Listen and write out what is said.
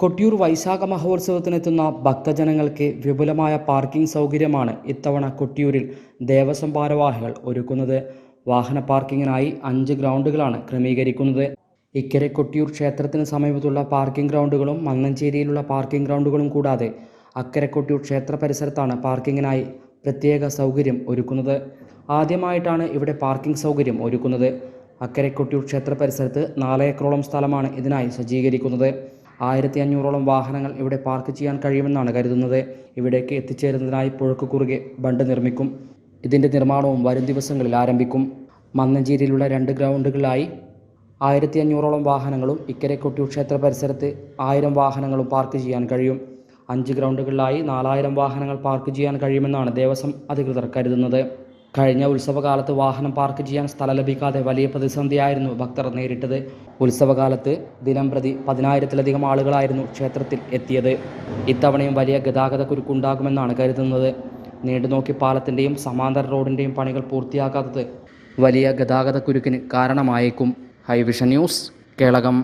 കൊട്ടിയൂർ വൈശാഖ മഹോത്സവത്തിനെത്തുന്ന ഭക്തജനങ്ങൾക്ക് വിപുലമായ പാർക്കിംഗ് സൗകര്യമാണ് ഇത്തവണ കൊട്ടിയൂരിൽ ദേവസ്വം ഭാരവാഹികൾ ഒരുക്കുന്നത്. വാഹന പാർക്കിങ്ങിനായി അഞ്ച് ഗ്രൗണ്ടുകളാണ് ക്രമീകരിക്കുന്നത്. ഇക്കരെ കൊട്ടിയൂർ ക്ഷേത്രത്തിന് സമീപത്തുള്ള പാർക്കിംഗ് ഗ്രൗണ്ടുകളും മന്നഞ്ചേരിയിലുള്ള പാർക്കിംഗ് ഗ്രൗണ്ടുകളും കൂടാതെ അക്കരെ കൊട്ടിയൂർ ക്ഷേത്ര പരിസരത്താണ് പാർക്കിങ്ങിനായി പ്രത്യേക സൗകര്യം ഒരുക്കുന്നത്. ആദ്യമായിട്ടാണ് ഇവിടെ പാർക്കിംഗ് സൗകര്യം ഒരുക്കുന്നത്. അക്കരെ കൊട്ടിയൂർ ക്ഷേത്ര പരിസരത്ത് നാല് ഏക്കറോളം സ്ഥലമാണ് ഇതിനായി സജ്ജീകരിക്കുന്നത്. ആയിരത്തി അഞ്ഞൂറോളം വാഹനങ്ങൾ ഇവിടെ പാർക്ക് ചെയ്യാൻ കഴിയുമെന്നാണ് കരുതുന്നത്. ഇവിടേക്ക് എത്തിച്ചേരുന്നതിനായി പുഴക്ക് കുറുകെ ബണ്ട് നിർമ്മിക്കും. ഇതിന്റെ നിർമ്മാണവും വരും ദിവസങ്ങളിൽ ആരംഭിക്കും. മന്നഞ്ചേരിയിലുള്ള രണ്ട് ഗ്രൗണ്ടുകളിലായി ആയിരത്തി അഞ്ഞൂറോളം വാഹനങ്ങളും ഇക്കരെ കൊട്ടിയൂർ ക്ഷേത്ര പരിസരത്ത് ആയിരം വാഹനങ്ങളും പാർക്ക് ചെയ്യാൻ കഴിയും. അഞ്ച് ഗ്രൗണ്ടുകളിലായി നാലായിരം വാഹനങ്ങൾ പാർക്ക് ചെയ്യാൻ കഴിയുമെന്നാണ് ദേവസ്വം അധികൃതർ കരുതുന്നത്. കഴിഞ്ഞ ഉത്സവകാലത്ത് വാഹനം പാർക്ക് ചെയ്യാൻ സ്ഥലം ലഭിക്കാതെ വലിയ പ്രതിസന്ധിയായിരുന്നു ഭക്തർ നേരിട്ടത്. ഉത്സവകാലത്ത് ദിനം പ്രതി പതിനായിരത്തിലധികം ആളുകളായിരുന്നു ക്ഷേത്രത്തിൽ എത്തിയത്. ഇത്തവണയും വലിയ ഗതാഗത കുരുക്കുണ്ടാകുമെന്നാണ് കരുതുന്നത്. നീണ്ടുനോക്കി പാലത്തിന്റെയും സമാന്തര റോഡിന്റെയും പണികൾ പൂർത്തിയാക്കാത്തത് വലിയ ഗതാഗത കുരുക്കിന് കാരണമായേക്കും. High vision news Kelakam.